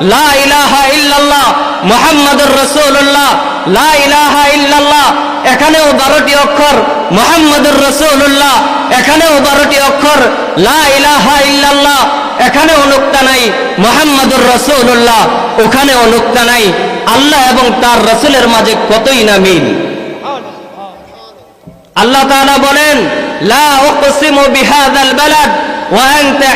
লা ইলাহা ইল্লাল্লাহ মুহাম্মাদুর রাসূলুল্লাহ, লা ইলাহা ইল্লাল্লাহ, এখানেও বারোটি অক্ষর, মুহাম্মাদুর রাসূলুল্লাহ, এখানেও বারোটি অক্ষর, লা ইলাহা ইল্লাল্লাহ, এখানেও নুক্তা নাই, মুহাম্মাদুর রাসূলুল্লাহ, ওখানেও নুক্তা নাই। আল্লাহ এবং তার রাসূলের মাঝে কতই না মিল। আল্লাহ তাআলা বলেন, লা উকসিমু বিহাদাল বালাদ ওয়া আনতা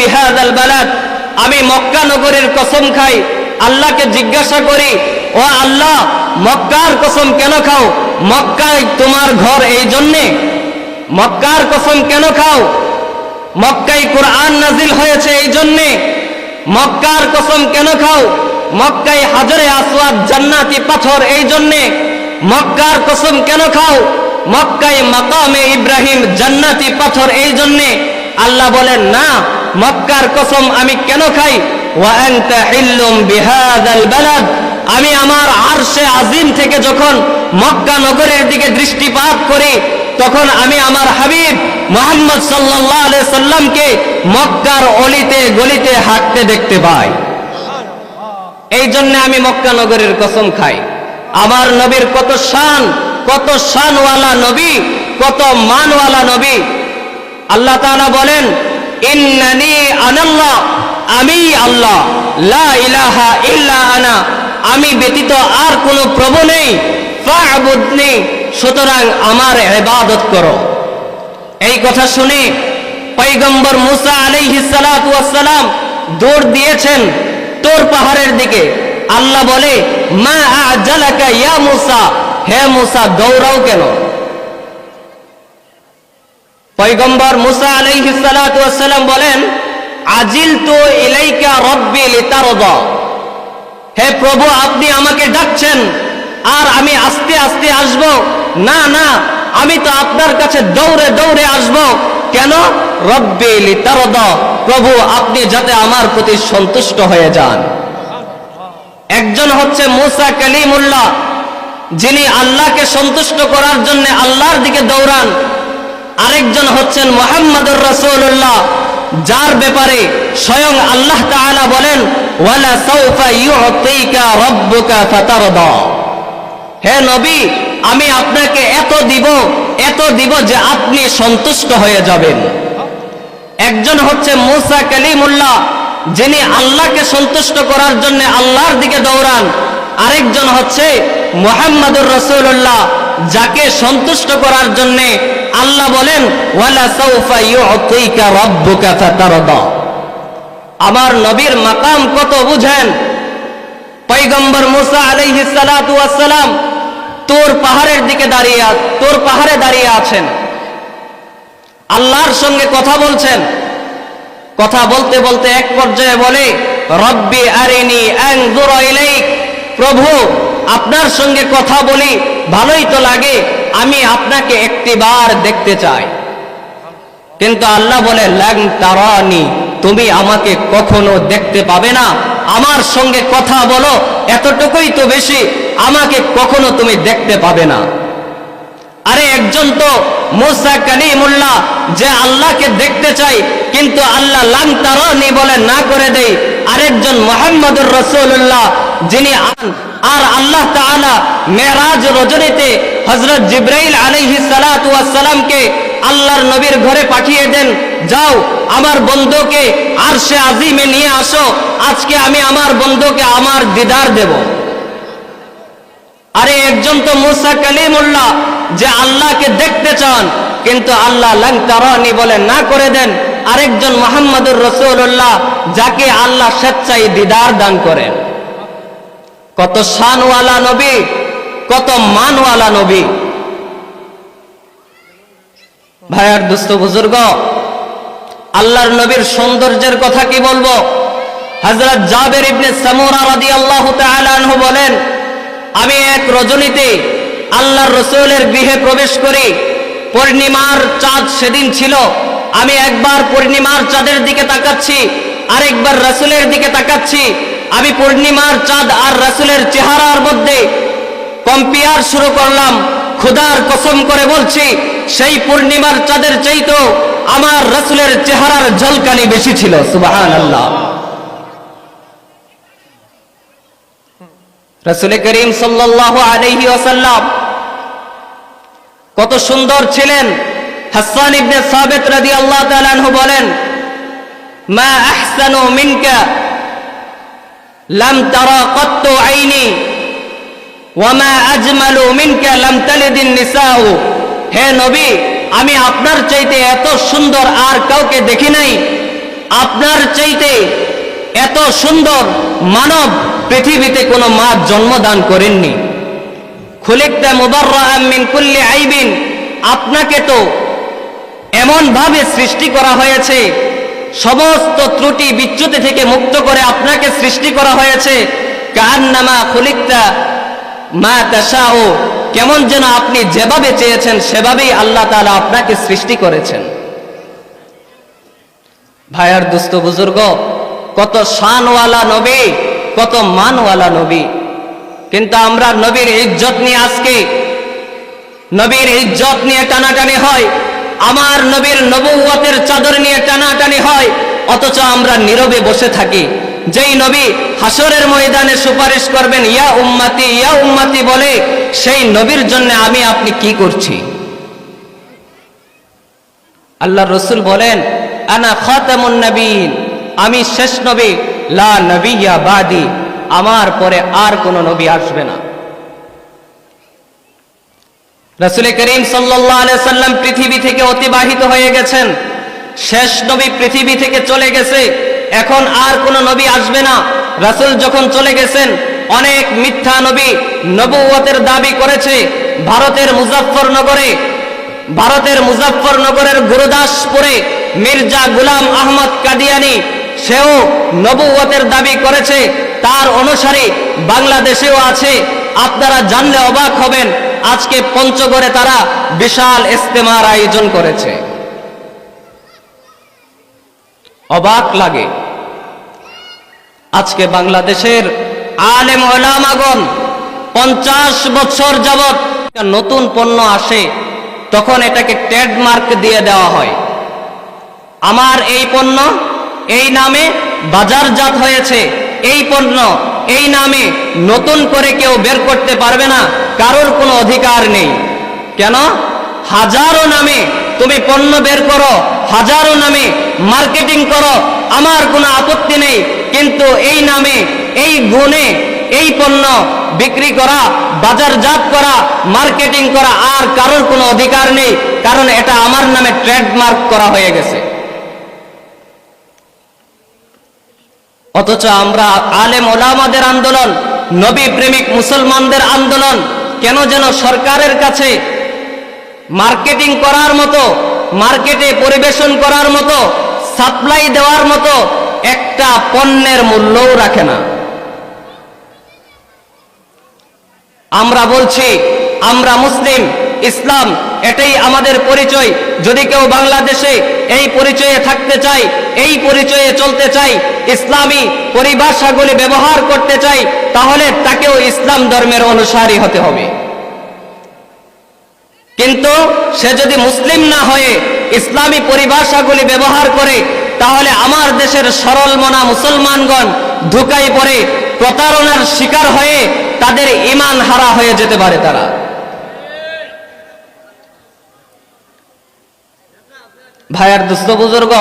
বিহাদাল বালাদ। আমি মক্কা নগরের কসম খাই, আল্লাহকে জিজ্ঞাসা করি, ও আল্লাহ, মক্কার কসম কেন খাও? মক্কায় তোমার ঘর এই জন্যে? মক্কার কসম কেন খাও? মক্কায় কোরআন নাজিল হয়েছে এই জন্যে? মক্কার কসম কেন খাও? মক্কায় হাজরে আসওয়াদ জান্নাতি পাথর এই জন্যে? মক্কার কসম কেন খাও? মক্কায় মাকামে ইব্রাহিম জান্নাতি পাথর এই জন্যে? আল্লাহ বলেন, না মক্কার কসম আমি কেন খাই? আমি আমার আরশে আজিম থেকে যখন মক্কা নগরের দিকে দৃষ্টিপাত করি, তখন আমি আমার হাবিব মোহাম্মদ আলাইহি সাল্লামকে মক্কার অলিতে গলিতে হাঁটতে দেখতে পাই। এই জন্য আমি মক্কা নগরের কসম খাই। আমার নবীর কত শান, কত শানওয়ালা নবী, কত মানওয়ালা নবী। আল্লাহ তাআলা বলেন আমি আল্লাহ, লা ইলাহা ইল্লা আনা, আমি ব্যতীত আর কোনো প্রভু নেই সুতরাং আমার ইবাদত করো। এই কথা শুনে পৈগম্বর মুসা আলাইহিস সালাতু দৌড় দিয়েছেন তোর পাহাড়ের দিকে। আল্লাহ বলে, মা আজালাকা ইয়া মুসা? হে মুসা, দৌড়াও কেন? পৈগম্বর মুসা ওয়াস সালাম বলেন, আজিল তো ইলাইকা রব্বি লিতারদা। হে প্রভু, আপনি আমাকে ডাকছেন আর আমি আস্তে আস্তে আসব। না না, আমি তো আপনার কাছে দৌড়ে দৌড়ে আসব। কেন? রব্বি লিতারদা। প্রভু, আপনি যাতে আমার প্রতি সন্তুষ্ট হয়ে যান। একজন হচ্ছে মুসা কালিমুল্লাহ, যিনি আল্লাহকে সন্তুষ্ট করার জন্য আল্লাহর দিকে দৌড়ান। আরেকজন হচ্ছেন মোহাম্মদুর রাসূলুল্লাহ, যার ব্যাপারে স্বয়ং আল্লাহ তাআলা বলেন, ওয়ালা হে নবী, আমি আপনাকে এত দিব এত দিব যে আপনি সন্তুষ্ট হয়ে যাবেন। একজন হচ্ছে মুসা কালিমুল্লাহ, যিনি আল্লাহকে সন্তুষ্ট করার জন্য আল্লাহর দিকে দৌড়ান। আরেকজন হচ্ছে মোহাম্মদুর রসুল্লাহ যাকে সন্তুষ্ট করার জন্য আল্লাহ বলেন আমার নবীর মাকাম কত বুঝেন? পৈগম্বর মুসা ওয়াস সালাম তোর পাহাড়ের দিকে দাঁড়িয়ে তোর পাহাড়ে দাঁড়িয়ে আছেন। আল্লাহর সঙ্গে কথা বলছেন। কথা বলতে বলতে এক পর্যায়ে বলে, রব্বি আরিনি প্রভু, আপনার সঙ্গে কথা বলি, ভালোই তো লাগে। আমি আপনাকে একটিবার দেখতে চাই। কিন্তু আল্লাহ বলে, লাং তারানি, তুমি আমাকে কখনো দেখতে পাবে না। আমার সঙ্গে কথা বলো, এতটুকুই তো বেশি, আমাকে কখনো তুমি দেখতে পাবে না। আরে একজন তো মুসা কালিমুল্লাহ, যে আল্লাহকে দেখতে চাই, কিন্তু আল্লাহ লাং তারানি বলে না করে দেই। আরেকজন মোহাম্মদুর রসুল্লাহ যিনি আর আল্লাহ তাআলা মেরাজ রজনীতে হজরত জিব্রাইল আলাইহিস সালাতু ওয়াস সালামকে আল্লাহর নবীর ঘরে পাঠিয়ে দেন, যাও, আমার বন্ধুকে আরশে আজিমে নিয়ে আসো, আজকে আমি আমার বন্ধুকে আমার দিদার দেব। আরে, একজন তো মুসা কালিমুল্লাহ, যে আল্লাহকে দেখতে চান, কিন্তু আল্লাহ লাং বলে না করে দেন। আরেকজন মোহাম্মদুর রসুল্লাহ যাকে আল্লাহ স্বেচ্ছায় দিদার দান করেন। কত শানওয়ালা নবী কত মানওয়ালা নবী। ভাইয়ার দুস্থ বুজুর্গ, আল্লাহর নবীর সৌন্দর্যের কথা কি বলব? হযরত জাবের ইবনে সামুরা রাদিয়াল্লাহু তাআলা আনহু বলেন, আমি এক রজনীতে আল্লাহর রসুলের গৃহে প্রবেশ করি। পূর্ণিমার চাঁদ সেদিন ছিল, আমি একবার পূর্ণিমার চাঁদের দিকে তাকাচ্ছি, আরেকবার রসুলের দিকে তাকাচ্ছি। আমি পূর্ণিমার চাঁদ আর রসুলের চেহারার মধ্যে কম্পিয়ার শুরু করলাম। খুদার কসম করে বলছি, সেই পূর্ণিমার চাঁদের চাইতো আমার রসুলের চেহারার ঝলকানি বেশি ছিল সুবাহান আল্লাহ রসুল করিম সাল্লাল্লাহু আলাইহি ওয়াসাল্লাম কত সুন্দর ছিলেন। হাসান ইবনে সাবিত তাআলা আনহু বলেন, মা আহসানু মিনকা, লাম তারা কত্তু আইনি ওয়ামা আজমালু মিনকা লাম তালিদিন নিসাউ। হে নবী, আমি আপনার চাইতে এত সুন্দর আর কাউকে দেখি নাই। আপনার চাইতে এত সুন্দর মানব পৃথিবীতে কোনো মা জন্মদান করেননি। খুলিকতা মুবাররাআম মিন কুল্লি আইবিন। আপনাকে তো এমন ভাবে সৃষ্টি করা হয়েছে, সমস্ত ত্রুটি বিচ্যুতি থেকে মুক্ত করে আপনাকে সৃষ্টি করা হয়েছে। কান্নামা খুলিকতা মা তাসা ও কেমন যেন আপনি যেভাবে চেয়েছেন, সেভাবেই আল্লাহ তাআলা আপনাকে সৃষ্টি করেছেন। ভাইয়ার দুস্থ বুজুর্গ, কত শানওয়ালা নবী, কত মানওয়ালা নবী। কিন্তু আমরা নবীর ইজ্জত নিয়ে আজকে, নবীর ইজ্জত নিয়ে টানাটানি হয়, আমার নবীর নবুয়তের চাদর নিয়ে টানাটানি হয়, অথচ আমরা নীরবে বসে থাকি। যেই নবী হাসরের ময়দানে সুপারিশ করবেন, ইয়া উম্মাতি ইয়া উম্মাতি বলে, সেই নবীর জন্য আমি আপনি কি করছি? আল্লাহ রসুল বলেন, আনা খাতামুন নবীন আমি শেষ নবী, লা নবিয়া বাদি আমার পরে আর কোন নবী আসবে না। রসুল করিম সাল্লাম পৃথিবী থেকে অতিবাহিত হয়ে গেছেন। শেষ নবী পৃথিবী থেকে চলে গেছে। এখন আর কোন নবী আসবে না। রাসুল যখন চলে গেছেন, অনেক মিথ্যা নবী নবুয়তের দাবি করেছে। ভারতের মুজাফফরনগরে, ভারতের মুজাফফরনগরের গুরুদাসপুরে মির্জা গুলাম আহমদ কাদিয়ানি, সেও নবুয়তের দাবি করেছে। তার অনুসারী বাংলাদেশেও আছে। আপনারা জানলে অবাক হবেন, আজকে পঞ্চগড়ে তারা বিশাল ইস্তেমার আয়োজন করেছে। অবাক লাগে। আজকে বাংলাদেশের আলেম ওলামাগণ পঞ্চাশ বছর যাবৎ নতুন পণ্য আসে, তখন এটাকে ট্রেডমার্ক দিয়ে দেওয়া হয়। আমার এই পণ্য এই নামে বাজারজাত হয়েছে। এই পণ্য এই নামে নতুন করে কেউ বের করতে পারবে না, কারোর কোনো অধিকার নেই। কেন? হাজারো নামে তুমি পণ্য বের করো, হাজারো নামে মার্কেটিং করো আমার কোনো আপত্তি নেই, কিন্তু এই নামে, এই গুণে, এই পণ্য বিক্রি করা, বাজারজাত করা, মার্কেটিং করা আর কারোর কোনো অধিকার নেই, কারণ এটা আমার নামে ট্রেডমার্ক করা হয়ে গেছে। অথচ আমরা আলেম ওলামাদের আন্দোলন, নবী প্রেমিক মুসলমানদের আন্দোলন, কেন যেন সরকারের কাছে মার্কেটিং করার মতো, মার্কেটে পরিবেশন করার মতো সাপ্লাই দেওয়ার মতো একটা পণ্যের মূল্যও রাখে না। আমরা বলছি, আমরা মুসলিম, ইসলাম, এটাই আমাদের পরিচয়। যদি কেউ বাংলাদেশে এই পরিচয়ে থাকতে চাই এই পরিচয়ে চলতে চাই ইসলামী পরিভাষাগুলি ব্যবহার করতে চাই তাহলে তাকেও ইসলাম ধর্মের অনুসারী হতে হবে। কিন্তু সে যদি মুসলিম না হয়ে ইসলামী পরিভাষাগুলি ব্যবহার করে, তাহলে আমার দেশের সরল মনা মুসলমানগণ ধোকাই পড়ে, প্রতারণার শিকার হয়ে তাদের ইমান হারা হয়ে যেতে পারে তারা। ভাইয়ার দুস্থ বুজুর্গ,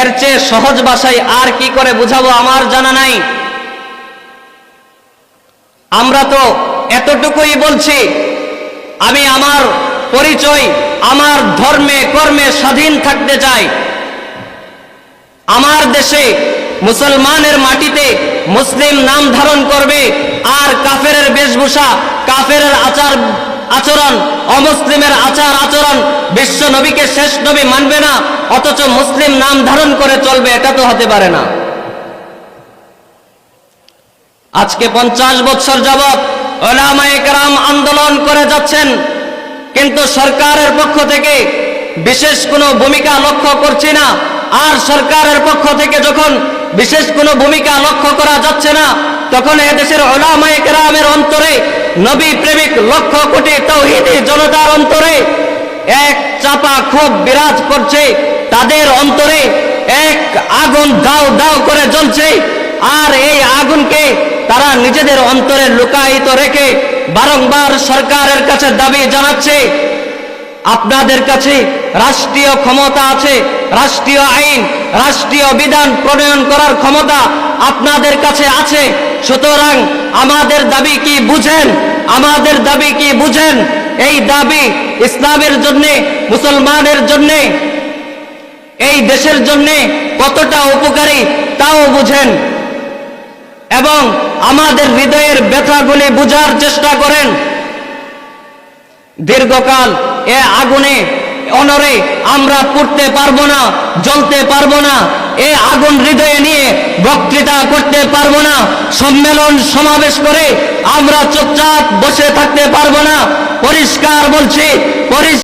এর চেয়ে সহজ ভাষায় আর কি করে বুঝাবো আমার জানা নাই। আমরা তো এতটুকুই বলছি আমি আমার পরিচয়, আমার ধর্মে, কর্মে স্বাধীন থাকতে চাই। আমার দেশে মুসলমানের মাটিতে মুসলিম নাম ধারণ করবে আর কাফেরের বেশভূষা কাফের আচার, আচরণ, অমুসলিমের আচার আচরণ বিশ্ব নবীকে শেষ নবী মানবে না, অথচ মুসলিম নাম ধারণ করে চলবে, এটা তো হতে পারে না। আজকে পঞ্চাশ বছর যাবৎ ওলামায়ে কেরাম আন্দোলন করে যাচ্ছেন। কিন্তু সরকারের পক্ষ থেকে বিশেষ কোনো ভূমিকা লক্ষ্য করছি না। আর সরকারের পক্ষ থেকে যখন বিশেষ কোনো ভূমিকা লক্ষ্য করা যাচ্ছে না, তখন এদেশের ওলামায়ে কেরামের অন্তরে নবী প্রেমিক লক্ষ কোটি তৌহিদি জনতার অন্তরে এক চাপা ক্ষোভ বিরাজ করছে। তাদের অন্তরে এক আগুন দাও দাও করে জ্বলছে। আর এই আগুনকে তারা নিজেদের অন্তরে লুকায়িত রেখে বারংবার সরকারের কাছে দাবি জানাচ্ছে। আপনাদের কাছে রাষ্ট্রীয় ক্ষমতা আছে, রাষ্ট্রীয় আইন, রাষ্ট্রীয় বিধান প্রণয়ন করার ক্ষমতা আপনাদের কাছে আছে। সুতরাং আমাদের দাবি কি বুঝেন? আমাদের দাবি কি বুঝেন? এই দাবি ইসলামের জন্য, মুসলমানের জন্য, এই দেশের জন্য কতটা উপকারী তাও বুঝেন। এবং আমাদের হৃদয়ের ব্যথাগুলি বুঝার চেষ্টা করেন। দীর্ঘকাল এ আগুনে, অনরে আমরা পড়তে পারব না, জ্বলতে পারব না। এ আগুন হৃদয়ে নিয়ে বক্তৃতা করতে পারব না। সম্মেলন সমাবেশ করে আমরা চুপচাপ বসে থাকতে পারব না। পরিষ্কার বলছি, পরিষ্কার